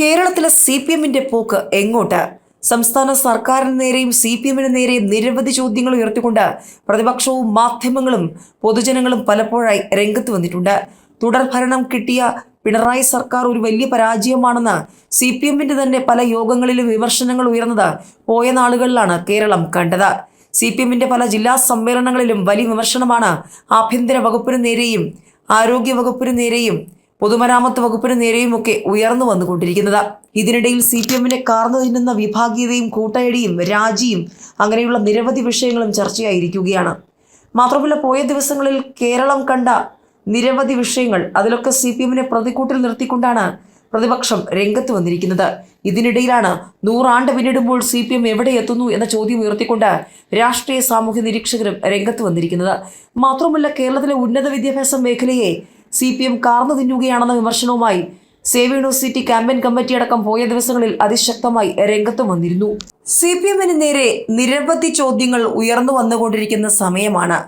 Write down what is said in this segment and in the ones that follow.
കേരളത്തിലെ C P എമ്മിന്റെ പോക്ക് എങ്ങോട്ട്? സംസ്ഥാന സർക്കാരിന് നേരെയും സി പി എമ്മിന് നേരെയും നിരവധി ചോദ്യങ്ങൾ ഉയർത്തിക്കൊണ്ട് പ്രതിപക്ഷവും മാധ്യമങ്ങളും പൊതുജനങ്ങളും പലപ്പോഴായി രംഗത്ത് വന്നിട്ടുണ്ട്. തുടർ ഭരണം കിട്ടിയ പിണറായി സർക്കാർ ഒരു വലിയ പരാജയമാണെന്ന് സി പി എമ്മിന്റെ തന്നെ പല യോഗങ്ങളിലും വിമർശനങ്ങൾ ഉയർന്നത് പോയ നാളുകളിലാണ് കേരളം കണ്ടത്. സി പി എമ്മിന്റെ പല ജില്ലാ സമ്മേളനങ്ങളിലും വലിയ വിമർശനമാണ് ആഭ്യന്തര വകുപ്പിന് നേരെയും ആരോഗ്യ വകുപ്പിന് നേരെയും പൊതുമരാമത്ത് വകുപ്പിന് നേരെയുമൊക്കെ ഉയർന്നു വന്നുകൊണ്ടിരിക്കുന്നത്. ഇതിനിടയിൽ സി പി എമ്മിനെ കാർന്നു വിഭാഗീയതയും കൂട്ടയടിയും രാജിയും അങ്ങനെയുള്ള നിരവധി വിഷയങ്ങളും ചർച്ചയായിരിക്കുകയാണ്. മാത്രമല്ല പോയ ദിവസങ്ങളിൽ കേരളം കണ്ട നിരവധി വിഷയങ്ങൾ അതിലൊക്കെ സി പി എമ്മിനെ പ്രതിക്കൂട്ടിൽ നിർത്തിക്കൊണ്ടാണ് പ്രതിപക്ഷം രംഗത്ത് വന്നിരിക്കുന്നത്. ഇതിനിടയിലാണ് നൂറാണ്ട് പിന്നിടുമ്പോൾ സി പി എം എവിടെ എത്തുന്നു എന്ന ചോദ്യം ഉയർത്തിക്കൊണ്ട് രാഷ്ട്രീയ സാമൂഹ്യ നിരീക്ഷകരും രംഗത്ത് വന്നിരിക്കുന്നത്. മാത്രമല്ല കേരളത്തിലെ ഉന്നത വിദ്യാഭ്യാസ മേഖലയെ സി പി എം കാർന്നു തിന്നുകയാണെന്ന വിമർശനവുമായി സേവ് സിറ്റി ക്യാമ്പയിൻ കമ്മിറ്റി അടക്കം പോയ ദിവസങ്ങളിൽ അതിശക്തമായി രംഗത്ത് വന്നിരുന്നു. സി പി എമ്മിന് നേരെ നിരവധി ചോദ്യങ്ങൾ ഉയർന്നു വന്നുകൊണ്ടിരിക്കുന്ന സമയമാണ്.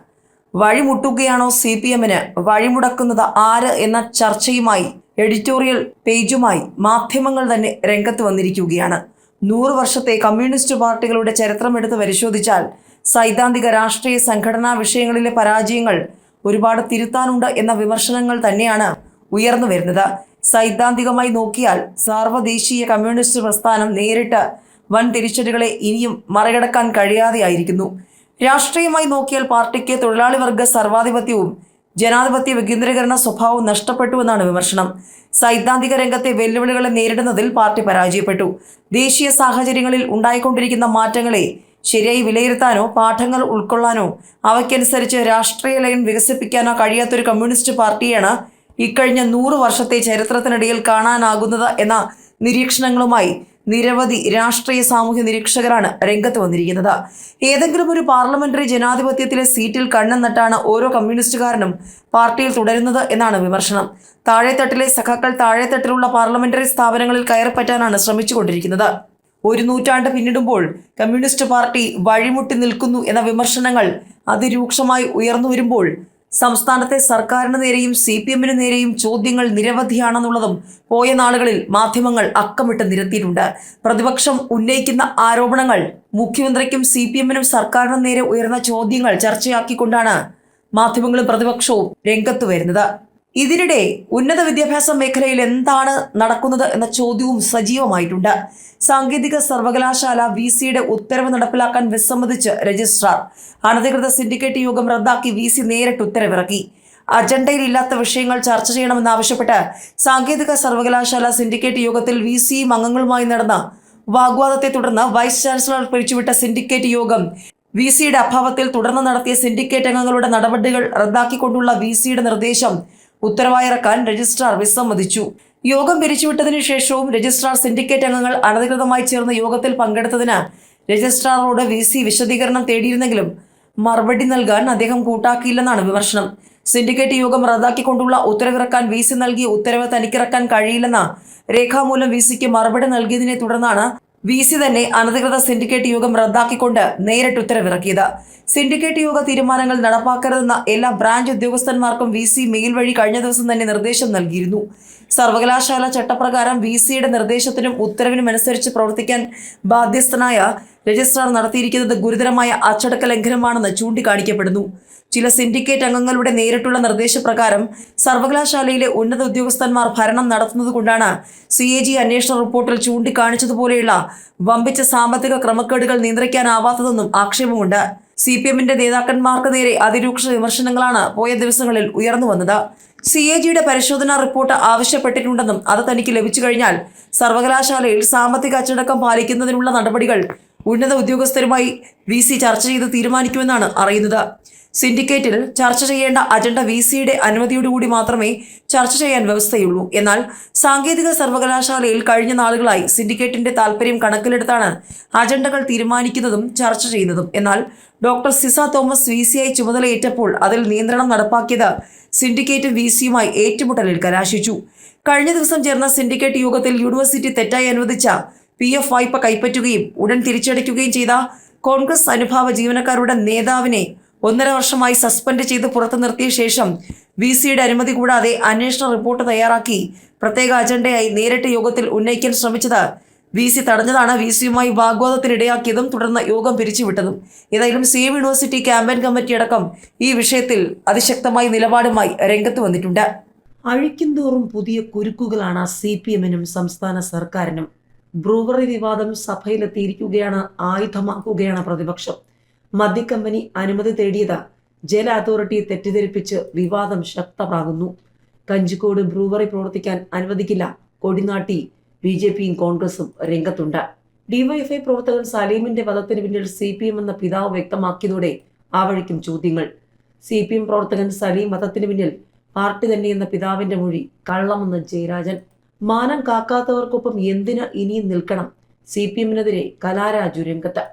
വഴിമുട്ടുകയാണോ സി പി എമ്മിന് വഴിമുടക്കുന്നത് ആര് എന്ന ചർച്ചയുമായി എഡിറ്റോറിയൽ പേജുമായി മാധ്യമങ്ങൾ തന്നെ രംഗത്ത് വന്നിരിക്കുകയാണ്. നൂറ് വർഷത്തെ കമ്മ്യൂണിസ്റ്റ് പാർട്ടികളുടെ ചരിത്രം ചരിത്രമെടുത്ത് പരിശോധിച്ചാൽ സൈദ്ധാന്തിക രാഷ്ട്രീയ സംഘടനാ വിഷയങ്ങളിലെ പരാജയങ്ങൾ ഒരുപാട് തിരുത്താനുണ്ട് എന്ന വിമർശനങ്ങൾ തന്നെയാണ് ഉയർന്നു വരുന്നത്. സൈദ്ധാന്തികമായി നോക്കിയാൽ സാർവദേശീയ കമ്മ്യൂണിസ്റ്റ് പ്രസ്ഥാനം നേരിട്ട് വൻ തിരിച്ചടികളെ ഇനിയും മറികടക്കാൻ കഴിയാതെയായിരിക്കുന്നു. രാഷ്ട്രീയമായി നോക്കിയാൽ പാർട്ടിക്ക് തൊഴിലാളി വർഗ സർവാധിപത്യവും ജനാധിപത്യ വികേന്ദ്രീകരണ സ്വഭാവവും നഷ്ടപ്പെട്ടുവെന്നാണ് വിമർശനം. സൈദ്ധാന്തിക രംഗത്തെ വെല്ലുവിളികളെ നേരിടുന്നതിൽ പാർട്ടി പരാജയപ്പെട്ടു. ദേശീയ സാഹചര്യങ്ങളിൽ ഉണ്ടായിക്കൊണ്ടിരിക്കുന്ന മാറ്റങ്ങളെ ശരിയായി വിലയിരുത്താനോ പാഠങ്ങൾ ഉൾക്കൊള്ളാനോ അവയ്ക്കനുസരിച്ച് രാഷ്ട്രീയ ലൈൻ വികസിപ്പിക്കാനോ കഴിയാത്തൊരു കമ്മ്യൂണിസ്റ്റ് പാർട്ടിയാണ് ഇക്കഴിഞ്ഞ നൂറ് വർഷത്തെ ചരിത്രത്തിനിടയിൽ കാണാനാകുന്നത് എന്ന നിരീക്ഷണങ്ങളുമായി നിരവധി രാഷ്ട്രീയ സാമൂഹ്യ നിരീക്ഷകരാണ് രംഗത്ത് വന്നിരിക്കുന്നത്. ഏതെങ്കിലും ഒരു പാർലമെന്ററി ജനാധിപത്യത്തിലെ സീറ്റിൽ കണ്ണെന്നിട്ടാണ് നട്ടാണ് ഓരോ കമ്മ്യൂണിസ്റ്റുകാരനും പാർട്ടിയിൽ തുടരുന്നത് എന്നാണ് വിമർശനം. താഴെത്തട്ടിലെ സഖാക്കൾ താഴെത്തട്ടിലുള്ള പാർലമെന്ററി സ്ഥാപനങ്ങളിൽ കയറിപ്പറ്റാനാണ് ശ്രമിച്ചുകൊണ്ടിരിക്കുന്നത്. ഒരു നൂറ്റാണ്ട് പിന്നിടുമ്പോൾ കമ്മ്യൂണിസ്റ്റ് പാർട്ടി വഴിമുട്ടി നിൽക്കുന്നു എന്ന വിമർശനങ്ങൾ അതിരൂക്ഷമായി ഉയർന്നു വരുമ്പോൾ സംസ്ഥാനത്തെ സർക്കാരിന് നേരെയും സി പി എമ്മിന് നേരെയും ചോദ്യങ്ങൾ നിരവധിയാണെന്നുള്ളതും പോയ നാളുകളിൽ മാധ്യമങ്ങൾ അക്കമിട്ട് നിരത്തിയിട്ടുണ്ട്. പ്രതിപക്ഷം ഉന്നയിക്കുന്ന ആരോപണങ്ങൾ മുഖ്യമന്ത്രിക്കും സി പി എമ്മിനും സർക്കാരിനും നേരെ ഉയർന്ന ചോദ്യങ്ങൾ ചർച്ചയാക്കിക്കൊണ്ടാണ് മാധ്യമങ്ങളും പ്രതിപക്ഷവും രംഗത്ത് വരുന്നത്. ഇതിനിടെ ഉന്നത വിദ്യാഭ്യാസ മേഖലയിൽ എന്താണ് നടക്കുന്നത് എന്ന ചോദ്യവും സജീവമായിട്ടുണ്ട്. സാങ്കേതിക സർവകലാശാല വി സിയുടെ ഉത്തരവ് നടപ്പിലാക്കാൻ വിസമ്മതിച്ച് രജിസ്ട്രാർ. അനധികൃത സിൻഡിക്കേറ്റ് യോഗം റദ്ദാക്കി വി സി നേരിട്ട് ഉത്തരവിറക്കി. അജണ്ടയിലില്ലാത്ത വിഷയങ്ങൾ ചർച്ച ചെയ്യണമെന്നാവശ്യപ്പെട്ട് സാങ്കേതിക സർവകലാശാല സിൻഡിക്കേറ്റ് യോഗത്തിൽ വി സിയും അംഗങ്ങളുമായി നടന്ന വാഗ്വാദത്തെ തുടർന്ന് വൈസ് ചാൻസലർ പിരിച്ചുവിട്ട സിൻഡിക്കേറ്റ് യോഗം വി സിയുടെ അഭാവത്തിൽ തുടർന്ന് നടത്തിയ സിൻഡിക്കേറ്റ് അംഗങ്ങളുടെ നടപടികൾ റദ്ദാക്കിക്കൊണ്ടുള്ള വി സിയുടെ നിർദ്ദേശം ഉത്തരവായിറക്കാൻ രജിസ്ട്രാർ വിസമ്മതിച്ചു. യോഗം പിരിച്ചുവിട്ടതിനു ശേഷവും രജിസ്ട്രാർ സിൻഡിക്കേറ്റ് അംഗങ്ങൾ അനധികൃതമായി ചേർന്ന യോഗത്തിൽ പങ്കെടുത്തതിന് രജിസ്ട്രാറോട് വി സി വിശദീകരണം തേടിയിരുന്നെങ്കിലും മറുപടി നൽകാൻ അദ്ദേഹം കൂട്ടാക്കിയില്ലെന്നാണ് വിമർശനം. സിൻഡിക്കേറ്റ് യോഗം റദ്ദാക്കിക്കൊണ്ടുള്ള ഉത്തരവിറക്കാൻ വി സി നൽകിയ ഉത്തരവ് തനിക്കിറക്കാൻ കഴിയില്ലെന്ന രേഖാമൂലം വി സിക്ക് മറുപടി നൽകിയതിനെ തുടർന്നാണ് വി സി തന്നെ അനധികൃത സിൻഡിക്കേറ്റ് യോഗം റദ്ദാക്കിക്കൊണ്ട് നേരിട്ട് ഉത്തരവിറക്കിയത്. സിൻഡിക്കേറ്റ് യോഗ തീരുമാനങ്ങൾ നടപ്പാക്കരുതെന്ന എല്ലാ ബ്രാഞ്ച് ഉദ്യോഗസ്ഥന്മാർക്കും വി സി മെയിൽ വഴി കഴിഞ്ഞ ദിവസം തന്നെ നിർദ്ദേശം നൽകിയിരുന്നു. സർവകലാശാല ചട്ടപ്രകാരം വി സിയുടെ നിർദ്ദേശത്തിനും ഉത്തരവിനും അനുസരിച്ച് പ്രവർത്തിക്കാൻ ബാധ്യസ്ഥനായ രജിസ്ട്രാർ നടത്തിയിരിക്കുന്നത് ഗുരുതരമായ അച്ചടക്ക ലംഘനമാണെന്ന് ചൂണ്ടിക്കാണിക്കപ്പെടുന്നു. ചില സിൻഡിക്കേറ്റ് അംഗങ്ങളുടെ നേരിട്ടുള്ള നിർദ്ദേശപ്രകാരം സർവകലാശാലയിലെ ഉന്നത ഉദ്യോഗസ്ഥന്മാർ ഭരണം നടത്തുന്നതുകൊണ്ടാണ് സി എ ജി അന്വേഷണ റിപ്പോർട്ടിൽ ചൂണ്ടിക്കാണിച്ചതുപോലെയുള്ള വമ്പിച്ച സാമ്പത്തിക ക്രമക്കേടുകൾ നിയന്ത്രിക്കാനാവാത്തതെന്നും ആക്ഷേപമുണ്ട്. സി പി എമ്മിന്റെ നേതാക്കന്മാർക്ക് നേരെ അതിരൂക്ഷ വിമർശനങ്ങളാണ് പോയ ദിവസങ്ങളിൽ ഉയർന്നു വന്നത്. സി എ ജിയുടെ പരിശോധനാ റിപ്പോർട്ട് ആവശ്യപ്പെട്ടിട്ടുണ്ടെന്നും അത് തനിക്ക് ലഭിച്ചു കഴിഞ്ഞാൽ സർവകലാശാലയിൽ സാമ്പത്തിക അച്ചടക്കം പാലിക്കുന്നതിനുള്ള നടപടികൾ ഉന്നത ഉദ്യോഗസ്ഥരുമായി വി സി ചർച്ച ചെയ്ത് തീരുമാനിക്കുമെന്നാണ് അറിയുന്നത്. സിൻഡിക്കേറ്റിൽ ചർച്ച ചെയ്യേണ്ട അജണ്ട വി സിയുടെ അനുമതിയോടുകൂടി മാത്രമേ ചർച്ച ചെയ്യാൻ വ്യവസ്ഥയുള്ളൂ. എന്നാൽ സാങ്കേതിക സർവകലാശാലയിൽ കഴിഞ്ഞ നാളുകളായി സിൻഡിക്കേറ്റിന്റെ താല്പര്യം കണക്കിലെടുത്താണ് അജണ്ടകൾ തീരുമാനിക്കുന്നതും ചർച്ച ചെയ്യുന്നതും. എന്നാൽ ഡോക്ടർ സിസ തോമസ് വി സിയായി ചുമതലയേറ്റപ്പോൾ അതിൽ നിയന്ത്രണം നടപ്പാക്കിയത് സിൻഡിക്കേറ്റ് വി സിയുമായി ഏറ്റുമുട്ടലിൽ കലാശിച്ചു. കഴിഞ്ഞ ദിവസം ചേർന്ന സിൻഡിക്കേറ്റ് യോഗത്തിൽ യൂണിവേഴ്സിറ്റി തെറ്റായി അനുവദിച്ച പി എഫ് വായ്പ കൈപ്പറ്റുകയും ഉടൻ തിരിച്ചടയ്ക്കുകയും ചെയ്ത കോൺഗ്രസ് അനുഭാവ ജീവനക്കാരുടെ നേതാവിനെ ഒന്നര വർഷമായി സസ്പെൻഡ് ചെയ്ത് പുറത്തു നിർത്തിയ ശേഷം വി സിയുടെ അനുമതി കൂടാതെ അന്വേഷണ റിപ്പോർട്ട് തയ്യാറാക്കി പ്രത്യേക അജണ്ടയായി നേരിട്ട് യോഗത്തിൽ ഉന്നയിക്കാൻ ശ്രമിച്ചത് വി സി തടഞ്ഞതാണ്. വി സിയുമായി വാഗ്വാദത്തിനിടയാക്കിയതും തുടർന്ന് യോഗം പിരിച്ചുവിട്ടതും. ഏതായാലും സി യൂണിവേഴ്സിറ്റി ക്യാമ്പയിൻ കമ്മിറ്റി അടക്കം ഈ വിഷയത്തിൽ അതിശക്തമായ നിലപാടുമായി രംഗത്ത് വന്നിട്ടുണ്ട്. അഴിക്കുന്തോറും പുതിയ കുരുക്കുകളാണ് സി പി എമ്മിനും സംസ്ഥാന സർക്കാരിനും. ബ്രൂവറി വിവാദം സഭയിലെത്തിയിരിക്കുകയാണ് ആയുധമാക്കുകയാണ് പ്രതിപക്ഷം. മദ്യക്കമ്പനി അനുമതി തേടിയത് ജല അതോറിറ്റിയെ തെറ്റിദ്ധരിപ്പിച്ച് വിവാദം ശക്തമാകുന്നു. കഞ്ചിക്കോട് ബ്രൂവറി പ്രവർത്തിക്കാൻ അനുവദിക്കില്ല. കൊടിനാട്ടി ബി ജെ പിയും കോൺഗ്രസും രംഗത്തുണ്ട്. ഡിവൈഎഫ്ഐ പ്രവർത്തകൻ സലീമിന്റെ വധത്തിന് പിന്നിൽ സി പി എം എന്ന പിതാവ് വ്യക്തമാക്കിയതോടെ ആ വഴിക്കും ചോദ്യങ്ങൾ. സി പി എം പ്രവർത്തകൻ സലീം വധത്തിന് പിന്നിൽ പാർട്ടി തന്നെയെന്ന പിതാവിന്റെ മൊഴി കള്ളമെന്ന് ജയരാജൻ. മാനം കാക്കാത്തവർക്കൊപ്പം എന്തിന് ഇനിയും നിൽക്കണം? സി പി എമ്മിനെതിരെ കലാരാജു രംഗത്ത്.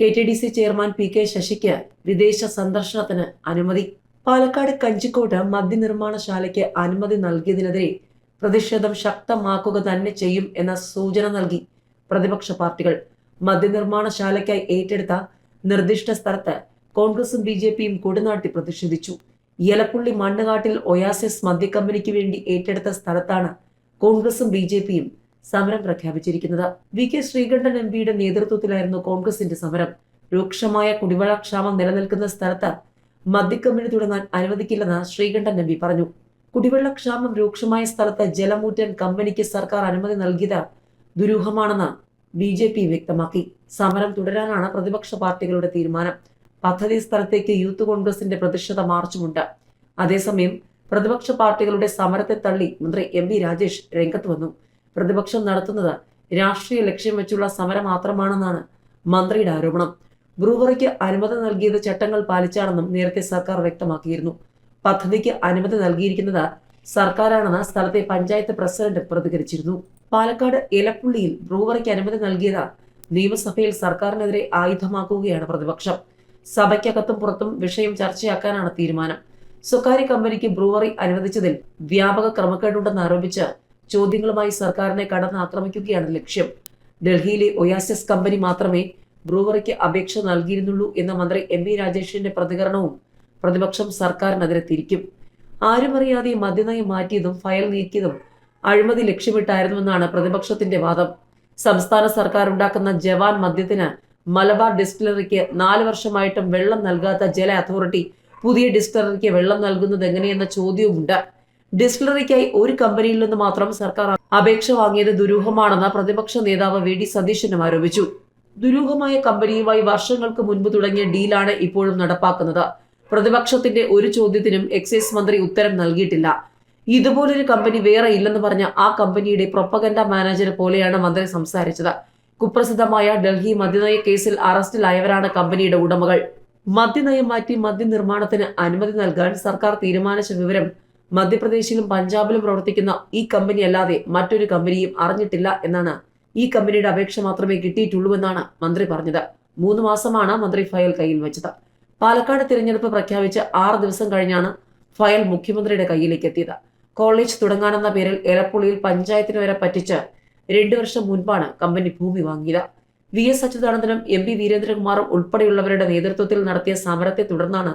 K T D C chairman P K ശശിക്ക് വിദേശ സന്ദർശനത്തിന് അനുമതി. പാലക്കാട് കഞ്ചിക്കോട്ട് മദ്യനിർമ്മാണശാലയ്ക്ക് അനുമതി നൽകിയതിനെതിരെ പ്രതിഷേധം ശക്തമാക്കുക തന്നെ ചെയ്യും എന്ന സൂചന നൽകി പ്രതിപക്ഷ പാർട്ടികൾ. മദ്യനിർമ്മാണശാലയ്ക്കായി ഏറ്റെടുത്ത നിർദ്ദിഷ്ട സ്ഥലത്ത് കോൺഗ്രസും ബി ജെ പിയും കൊടുനാട്ടി പ്രതിഷേധിച്ചു. യലപ്പുള്ളി മണ്ണുകാട്ടിൽ ഒയാസിസ് മദ്യക്കമ്പനിക്ക് വേണ്ടി ഏറ്റെടുത്ത സ്ഥലത്താണ് കോൺഗ്രസും ബി ജെ പിയും സമരം പ്രഖ്യാപിച്ചിരിക്കുന്നത്. വി കെ ശ്രീകണ്ഠൻ എം പിയുടെ നേതൃത്വത്തിലായിരുന്നു കോൺഗ്രസിന്റെ സമരം. രൂക്ഷമായ കുടിവെള്ളക്ഷാമം നിലനിൽക്കുന്ന സ്ഥലത്ത് മദ്യക്കമ്പനി തുടങ്ങാൻ അനുവദിക്കില്ലെന്ന് ശ്രീകണ്ഠൻ എം പി പറഞ്ഞു. കുടിവെള്ളക്ഷാമം രൂക്ഷമായ സ്ഥലത്ത് ജലമൂറ്റാൻ കമ്പനിക്ക് സർക്കാർ അനുമതി നൽകിയത് ദുരൂഹമാണെന്ന് ബി ജെ പി വ്യക്തമാക്കി. സമരം തുടരാനാണ് പ്രതിപക്ഷ പാർട്ടികളുടെ തീരുമാനം. പദ്ധതി സ്ഥലത്തേക്ക് യൂത്ത് കോൺഗ്രസിന്റെ പ്രതിഷേധ മാർച്ചുമുണ്ട്. അതേസമയം പ്രതിപക്ഷ പാർട്ടികളുടെ സമരത്തെ തള്ളി മന്ത്രി എം വി രാജേഷ് രംഗത്ത് വന്നു. പ്രതിപക്ഷം നടത്തുന്നത് രാഷ്ട്രീയ ലക്ഷ്യം വെച്ചുള്ള സമരം മാത്രമാണെന്നാണ് മന്ത്രിയുടെ ആരോപണം. ബ്രൂവറിക്ക് അനുമതി നൽകിയത് ചട്ടങ്ങൾ പാലിച്ചാണെന്നും നേരത്തെ സർക്കാർ വ്യക്തമാക്കിയിരുന്നു. പദ്ധതിക്ക് അനുമതി നൽകിയിരിക്കുന്നത് സർക്കാരാണെന്ന് സ്ഥലത്തെ പഞ്ചായത്ത് പ്രസിഡന്റ് പ്രതികരിച്ചിരുന്നു. പാലക്കാട് ഇലപ്പുള്ളിയിൽ ബ്രൂവറിക്ക് അനുമതി നൽകിയത് നിയമസഭയിൽ സർക്കാരിനെതിരെ ആയുധമാക്കുകയാണ് പ്രതിപക്ഷം. സഭയ്ക്കകത്തും പുറത്തും വിഷയം ചർച്ചയാക്കാനാണ് തീരുമാനം. സ്വകാര്യ കമ്പനിക്ക് ബ്രൂവറി അനുവദിച്ചതിൽ വ്യാപക ക്രമക്കേടുണ്ടെന്ന് ആരോപിച്ച് ചോദ്യങ്ങളുമായി സർക്കാരിനെ കടന്ന് ആക്രമിക്കുകയാണ് ലക്ഷ്യം. ഡൽഹിയിലെ ഒയാസിസ് കമ്പനി മാത്രമേ ബ്രൂവറിക്ക് അപേക്ഷ നൽകിയിരുന്നുള്ളൂ എന്ന മന്ത്രി എം വി രാജേഷിന്റെ പ്രതികരണവും പ്രതിപക്ഷം സർക്കാരിനെതിരെ തിരിക്കും. ആരും അറിയാതെ മദ്യനയം മാറ്റിയതും ഫയൽ നീക്കിയതും അഴിമതി ലക്ഷ്യമിട്ടായിരുന്നുവെന്നാണ് പ്രതിപക്ഷത്തിന്റെ വാദം. സംസ്ഥാന സർക്കാർ ഉണ്ടാക്കുന്ന ജവാൻ മദ്യത്തിന് മലബാർ ഡിസ്റ്റിലറിക്ക് നാല് വർഷമായിട്ടും വെള്ളം നൽകാത്ത ജല അതോറിറ്റി പുതിയ ഡിസ്റ്റിലറിക്ക് വെള്ളം നൽകുന്നത് എങ്ങനെയെന്ന ചോദ്യവുമുണ്ട്. ഡിസ്റ്റിലറിക്കായി ഒരു കമ്പനിയിൽ നിന്ന് മാത്രം സർക്കാർ അപേക്ഷ വാങ്ങിയത് ദുരൂഹമാണെന്ന് പ്രതിപക്ഷ നേതാവ് വി. ഡി. സതീശനും ആരോപിച്ചു. ദുരൂഹമായ കമ്പനിയുമായി വർഷങ്ങൾക്ക് മുൻപ് തുടങ്ങിയ ഡീലാണ് ഇപ്പോഴും നടപ്പാക്കുന്നത്. പ്രതിപക്ഷത്തിന്റെ ഒരു ചോദ്യത്തിനും എക്സൈസ് മന്ത്രി ഉത്തരം നൽകിയിട്ടില്ല. ഇതുപോലൊരു കമ്പനി വേറെ ഇല്ലെന്ന് പറഞ്ഞ ആ കമ്പനിയുടെ പ്രൊപ്പഗൻഡ മാനേജർ പോലെയാണ് മന്ത്രി സംസാരിച്ചത്. കുപ്രസിദ്ധമായ ഡൽഹി മദ്യനയ കേസിൽ അറസ്റ്റിലായവരാണ് കമ്പനിയുടെ ഉടമകൾ. മദ്യനയം മാറ്റി മദ്യനിർമ്മാണത്തിന് അനുമതി നൽകാൻ സർക്കാർ തീരുമാനിച്ച വിവരം മധ്യപ്രദേശിലും പഞ്ചാബിലും പ്രവർത്തിക്കുന്ന ഈ കമ്പനി അല്ലാതെ മറ്റൊരു കമ്പനിയും അറിഞ്ഞിട്ടില്ല എന്നാണ് ഈ കമ്പനിയുടെ അപേക്ഷ മാത്രമേ കിട്ടിയിട്ടുള്ളൂ എന്നാണ് മന്ത്രി പറഞ്ഞത്. മൂന്ന് മാസമാണ് മന്ത്രി ഫയൽ കയ്യിൽ വെച്ചത്. പാലക്കാട് തിരഞ്ഞെടുപ്പ് പ്രഖ്യാപിച്ച് ആറ് ദിവസം കഴിഞ്ഞാണ് ഫയൽ മുഖ്യമന്ത്രിയുടെ കയ്യിലേക്ക് എത്തിയത് കോളേജ് തുടങ്ങാനെന്ന പേരിൽ എലപ്പുള്ളിയിൽ പഞ്ചായത്തിന് വരെ പറ്റിച്ച് രണ്ടു വർഷം മുൻപാണ് കമ്പനി ഭൂമി വാങ്ങിയത്. വി എസ് അച്യുതാനന്ദനും എം പി വീരേന്ദ്രകുമാറും ഉൾപ്പെടെയുള്ളവരുടെ നേതൃത്വത്തിൽ നടത്തിയ സമരത്തെ തുടർന്നാണ്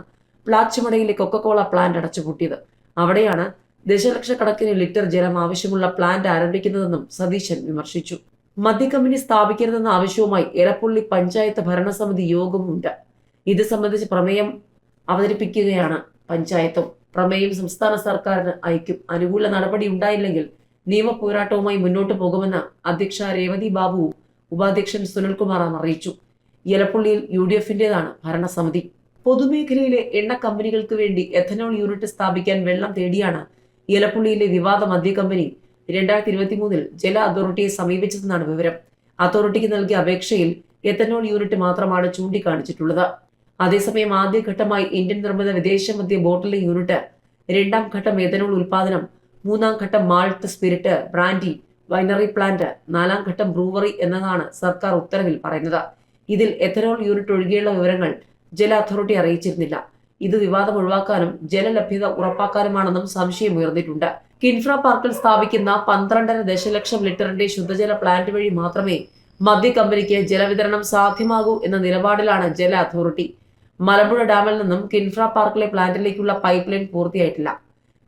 പ്ലാച്ചിമടയിലെ കൊക്കക്കോള പ്ലാന്റ് അടച്ചുപൂട്ടിയത്. അവിടെയാണ് ദശലക്ഷക്കണക്കിന് ലിറ്റർ ജലം ആവശ്യമുള്ള പ്ലാന്റ് ആരംഭിക്കുന്നതെന്നും സതീശൻ വിമർശിച്ചു. മദ്യക്കമ്പനി സ്ഥാപിക്കരുതെന്ന ആവശ്യവുമായി എലപ്പുള്ളി പഞ്ചായത്ത് ഭരണസമിതി യോഗവുമുണ്ട് ഇത് സംബന്ധിച്ച് പ്രമേയം അവതരിപ്പിക്കുകയാണ് പഞ്ചായത്തും. പ്രമേയം സംസ്ഥാന സർക്കാരിന് അയക്കും അനുകൂല നടപടി ഉണ്ടായില്ലെങ്കിൽ നിയമ പോരാട്ടവുമായി മുന്നോട്ട് പോകുമെന്ന് അധ്യക്ഷ രേവതി ബാബു ഉപാധ്യക്ഷൻ സുനിൽകുമാറും അറിയിച്ചു. എലപ്പുള്ളിയിൽ യു ഡി എഫിന്റേതാണ് ഭരണസമിതി. പൊതുമേഖലയിലെ എണ്ണ കമ്പനികൾക്ക് വേണ്ടി എഥനോൾ യൂണിറ്റ് സ്ഥാപിക്കാൻ വെള്ളം തേടിയാണ് എലപ്പുള്ളിയിലെ വിവാദ. മദ്യ കമ്പനി രണ്ടായിരത്തി ഇരുപത്തി മൂന്നിൽ ജല അതോറിറ്റിയെ സമീപിച്ചതെന്നാണ് വിവരം. അതോറിറ്റിക്ക് നൽകിയ അപേക്ഷയിൽ എഥനോൾ യൂണിറ്റ് മാത്രമാണ് ചൂണ്ടിക്കാണിച്ചിട്ടുള്ളത്. അതേസമയം ആദ്യഘട്ടമായി ഇന്ത്യൻ നിർമ്മിത വിദേശമദ്യ ബോട്ടിലിംഗ് യൂണിറ്റ് രണ്ടാം ഘട്ടം എഥനോൾ ഉൽപാദനം മൂന്നാം ഘട്ടം malt spirit brandy winery plant നാലാം ഘട്ടം ബ്രൂവറി എന്നതാണ് സർക്കാർ ഉത്തരവിൽ പറയുന്നത്. ഇതിൽ എഥനോൾ യൂണിറ്റ് ഒഴികെയുള്ള വിവരങ്ങൾ ജല അതോറിറ്റി അറിയിച്ചിരുന്നില്ല. ഇത് വിവാദം ഒഴിവാക്കാനും ജലലഭ്യത ഉറപ്പാക്കാനുമാണെന്നും സംശയം ഉയർന്നിട്ടുണ്ട്. കിൻഫ്ര പാർക്കിൽ സ്ഥാപിക്കുന്ന പന്ത്രണ്ടര ദശലക്ഷം ലിറ്ററിന്റെ ശുദ്ധജല പ്ലാന്റ് വഴി മാത്രമേ മദ്യ കമ്പനിക്ക് ജലവിതരണം സാധ്യമാകൂ എന്ന നിലപാടിലാണ് ജല അതോറിറ്റി. മലമ്പുഴ ഡാമിൽ നിന്നും കിൻഫ്ര പാർക്കിലെ പ്ലാന്റിലേക്കുള്ള പൈപ്പ് ലൈൻ പൂർത്തിയായിട്ടില്ല.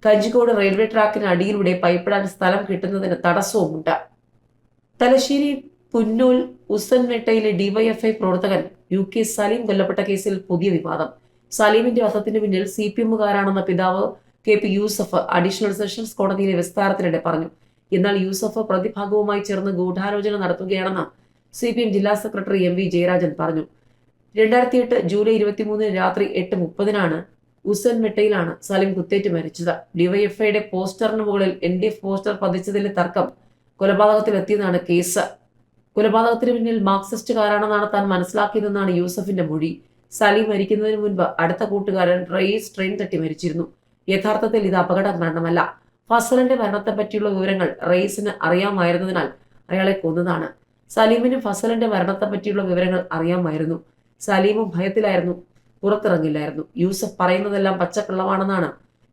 കഞ്ചിക്കോട് റെയിൽവേ ട്രാക്കിന് അടിയിലൂടെ പൈപ്പിടാൻ സ്ഥലം കിട്ടുന്നതിന് തടസ്സവുമുണ്ട്. തലശ്ശേരി പുന്നൂൽ ഉസൻവേട്ടയിലെ ഡിവൈഎഫ്ഐ പ്രവർത്തകൻ യു കെ സലീം കൊല്ലപ്പെട്ട കേസിൽ പുതിയ വിവാദം. സലീമിന്റെ വധത്തിന് പിന്നിൽ സി പി എമ്മുകാരാണെന്ന പിതാവ് K P Yusuf additional sessions കോടതിയിലെ വിസ്താരത്തിനിടെ പറഞ്ഞു. എന്നാൽ യൂസഫ് പ്രതിഭാഗവുമായി ചേർന്ന് ഗൂഢാലോചന നടത്തുകയാണെന്ന് സി പി എം ജില്ലാ സെക്രട്ടറി എം വി ജയരാജൻ പറഞ്ഞു. രണ്ടായിരത്തി എട്ട് ജൂലൈ ഇരുപത്തിമൂന്നിന് രാത്രി എട്ട് മുപ്പതിനാണ് ഉസൻ മെട്ടയിലാണ് സലിം കുത്തേറ്റ് മരിച്ചത്. ഡിവൈഎഫ്ഐയുടെ പോസ്റ്ററിന് മുകളിൽ എൻ ഡി എഫ് പോസ്റ്റർ പതിച്ചതിലെ തർക്കം കൊലപാതകത്തിലെത്തിയതാണ് കേസ്. കൊലപാതകത്തിന് പിന്നിൽ മാർക്സിസ്റ്റുകാരാണെന്നാണ് താൻ മനസ്സിലാക്കിയതെന്നാണ് യൂസഫിന്റെ മൊഴി. സലിം മരിക്കുന്നതിന് മുൻപ് അടുത്ത കൂട്ടുകാരൻ റയീസ് ട്രെയിൻ തട്ടി മരിച്ചിരുന്നു. യഥാർത്ഥത്തിൽ ഇത് അപകട മരണമല്ല ഫസലിന്റെ മരണത്തെ പറ്റിയുള്ള വിവരങ്ങൾ റയീസിന് അറിയാമായിരുന്നതിനാൽ അയാളെ കൊന്നതാണ്. സലീമിനും ഫസലിന്റെ മരണത്തെ പറ്റിയുള്ള വിവരങ്ങൾ അറിയാമായിരുന്നു. സലീമും ഭയത്തിലായിരുന്നു. പുറത്തിറങ്ങില്ലായിരുന്നു. യൂസഫ് പറയുന്നതെല്ലാം പച്ചക്കള്ളമാണെന്നാണ്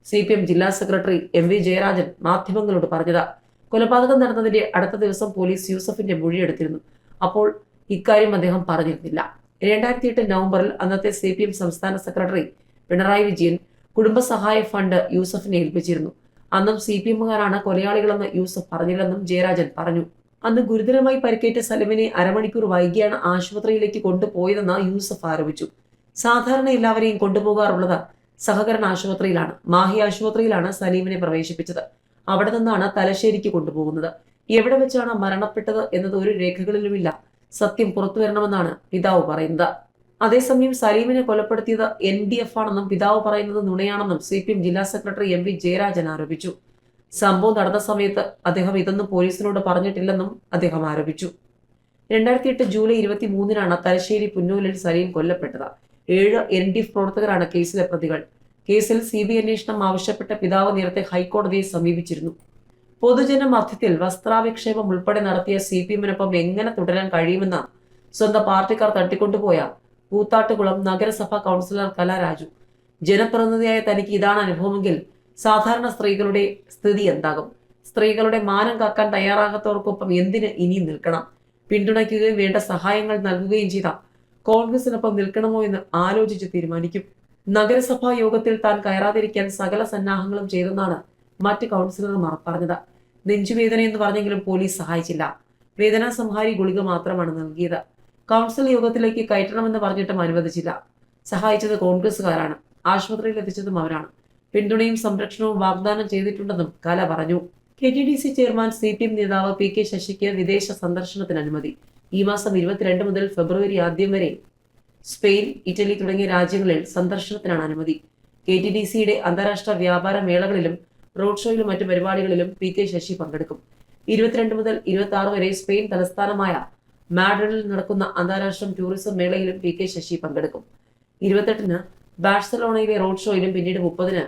സി പി എം ജില്ലാ സെക്രട്ടറി എം വി ജയരാജൻ മാധ്യമങ്ങളോട് പറഞ്ഞത്. കൊലപാതകം നടന്നതിന്റെ അടുത്ത ദിവസം പോലീസ് യൂസഫിന്റെ മൊഴിയെടുത്തിരുന്നു അപ്പോൾ ഇക്കാര്യം അദ്ദേഹം പറഞ്ഞിരുന്നില്ല. രണ്ടായിരത്തി എട്ട് നവംബറിൽ അന്നത്തെ സി പി എം സംസ്ഥാന സെക്രട്ടറി പിണറായി വിജയൻ കുടുംബസഹായ ഫണ്ട് യൂസഫിനെ ഏൽപ്പിച്ചിരുന്നു. അന്നും സി പി എമ്മുകാരാണ് കൊലയാളികളെന്ന് യൂസഫ് പറഞ്ഞില്ലെന്നും ജയരാജൻ പറഞ്ഞു. അന്ന് ഗുരുതരമായി പരിക്കേറ്റ സലമിനെ അരമണിക്കൂർ വൈകിയാണ് ആശുപത്രിയിലേക്ക് കൊണ്ടുപോയതെന്ന് യൂസഫ് ആരോപിച്ചു. സാധാരണ എല്ലാവരെയും കൊണ്ടുപോകാറുള്ളത് സഹകരണ ആശുപത്രിയിലാണ്. മാഹി ആശുപത്രിയിലാണ് സലീമിനെ പ്രവേശിപ്പിച്ചത്. അവിടെ നിന്നാണ് തലശ്ശേരിക്ക് കൊണ്ടുപോകുന്നത്. എവിടെ വെച്ചാണ് മരണപ്പെട്ടത് എന്നത് ഒരു രേഖകളിലുമില്ല. സത്യം പുറത്തു വരണമെന്നാണ് പിതാവ് പറയുന്നത്. അതേസമയം സലീമിനെ കൊലപ്പെടുത്തിയത് എൻ ഡി എഫ് ആണെന്നും പിതാവ് പറയുന്നത് നുണയാണെന്നും സി പി എം ജില്ലാ സെക്രട്ടറി എം വി ജയരാജൻ ആരോപിച്ചു. സംഭവം നടന്ന സമയത്ത് അദ്ദേഹം ഇതൊന്നും പോലീസിനോട് പറഞ്ഞിട്ടില്ലെന്നും അദ്ദേഹം ആരോപിച്ചു. രണ്ടായിരത്തി എട്ട് ജൂലൈ ഇരുപത്തി മൂന്നിനാണ് തലശ്ശേരി പുന്നൂലിൽ സലീം കൊല്ലപ്പെട്ടത്. ഏഴ് എൻ ഡി എഫ് പ്രവർത്തകരാണ് കേസിലെ പ്രതികൾ. കേസിൽ സി ബി അന്വേഷണം ആവശ്യപ്പെട്ട പിതാവ് നേരത്തെ ഹൈക്കോടതിയെ സമീപിച്ചിരുന്നു. പൊതുജന മധ്യത്തിൽ വസ്ത്രാവിക്ഷേപം ഉൾപ്പെടെ നടത്തിയ സി പി എമ്മിനൊപ്പം എങ്ങനെ തുടരാൻ കഴിയുമെന്ന് സ്വന്തം പാർട്ടിക്കാർ തട്ടിക്കൊണ്ടുപോയ കൂത്താട്ടുകുളം നഗരസഭാ കൗൺസിലർ കലാരാജു ജനപ്രതിനിധിയായ തനിക്ക് ഇതാണ് അനുഭവമെങ്കിൽ സാധാരണ സ്ത്രീകളുടെ സ്ഥിതി എന്താകും? സ്ത്രീകളുടെ മാനം കാക്കാൻ തയ്യാറാകാത്തവർക്കൊപ്പം എന്തിന് ഇനിയും നിൽക്കണം? പിന്തുണയ്ക്കുകയും വേണ്ട സഹായങ്ങൾ നൽകുകയും ചെയ്ത കോൺഗ്രസിനൊപ്പം നിൽക്കണമോ എന്ന് ആലോചിച്ച് തീരുമാനിക്കും. നഗരസഭാ യോഗത്തിൽ താൻ കയറാതിരിക്കാൻ സകല സന്നാഹങ്ങളും ചെയ്തെന്നാണ് മറ്റ് കൗൺസിലർമാർ പറഞ്ഞത്. നെഞ്ചുവേദന എന്ന് പറഞ്ഞെങ്കിലും പോലീസ് സഹായിച്ചില്ല. വേദനാ സംഹാരി ഗുളിക മാത്രമാണ് നൽകിയത്. കൗൺസിൽ യോഗത്തിലേക്ക് കയറ്റണമെന്ന് പറഞ്ഞിട്ടും അനുവദിച്ചില്ല. സഹായിച്ചത് കോൺഗ്രസുകാരാണ് ആശുപത്രിയിൽ എത്തിച്ചതും അവരാണ്. പിന്തുണയും സംരക്ഷണവും വാഗ്ദാനം ചെയ്തിട്ടുണ്ടെന്നും കല പറഞ്ഞു. K T D C chairman C P M നേതാവ് പി കെ ശശിക്ക് വിദേശ സന്ദർശനത്തിന് അനുമതി. ഈ മാസം ഇരുപത്തിരണ്ട് മുതൽ ഫെബ്രുവരി ആദ്യം വരെ സ്പെയിൻ ഇറ്റലി തുടങ്ങിയ രാജ്യങ്ങളിൽ സന്ദർശനത്തിനാണ് അനുമതി. കെ ടി ഡി സിയുടെ അന്താരാഷ്ട്ര വ്യാപാര മേളകളിലും റോഡ് ഷോയിലും മറ്റു പരിപാടികളിലും പി കെ ശശി പങ്കെടുക്കും. ഇരുപത്തിരണ്ട് മുതൽ ഇരുപത്തി ആറ് വരെ സ്പെയിൻ തലസ്ഥാനമായ മാഡ്രിഡിൽ നടക്കുന്ന അന്താരാഷ്ട്ര ടൂറിസം മേളയിലും പി കെ ശശി പങ്കെടുക്കും. ഇരുപത്തെട്ടിന് ബാഴ്സലോണയിലെ റോഡ് ഷോയിലും പിന്നീട് മുപ്പതിന്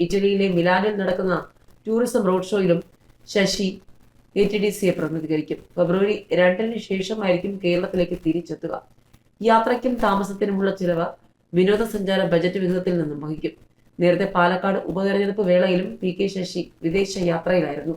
ഇറ്റലിയിലെ മിലാനിൽ നടക്കുന്ന ടൂറിസം റോഡ് ഷോയിലും ശശി എ ടി ഡി സിയെ പ്രതിനിധീകരിക്കും. ഫെബ്രുവരി രണ്ടിന് ശേഷമായിരിക്കും കേരളത്തിലേക്ക് തിരിച്ചെത്തുക. യാത്രയ്ക്കും താമസത്തിനുമുള്ള ചിലവ് വിനോദസഞ്ചാര ബജറ്റ് വിഹിതത്തിൽ നിന്നും വഹിക്കും. നേരത്തെ പാലക്കാട് ഉപതെരഞ്ഞെടുപ്പ് വേളയിലും പി കെ ശശി വിദേശ യാത്രയിലായിരുന്നു.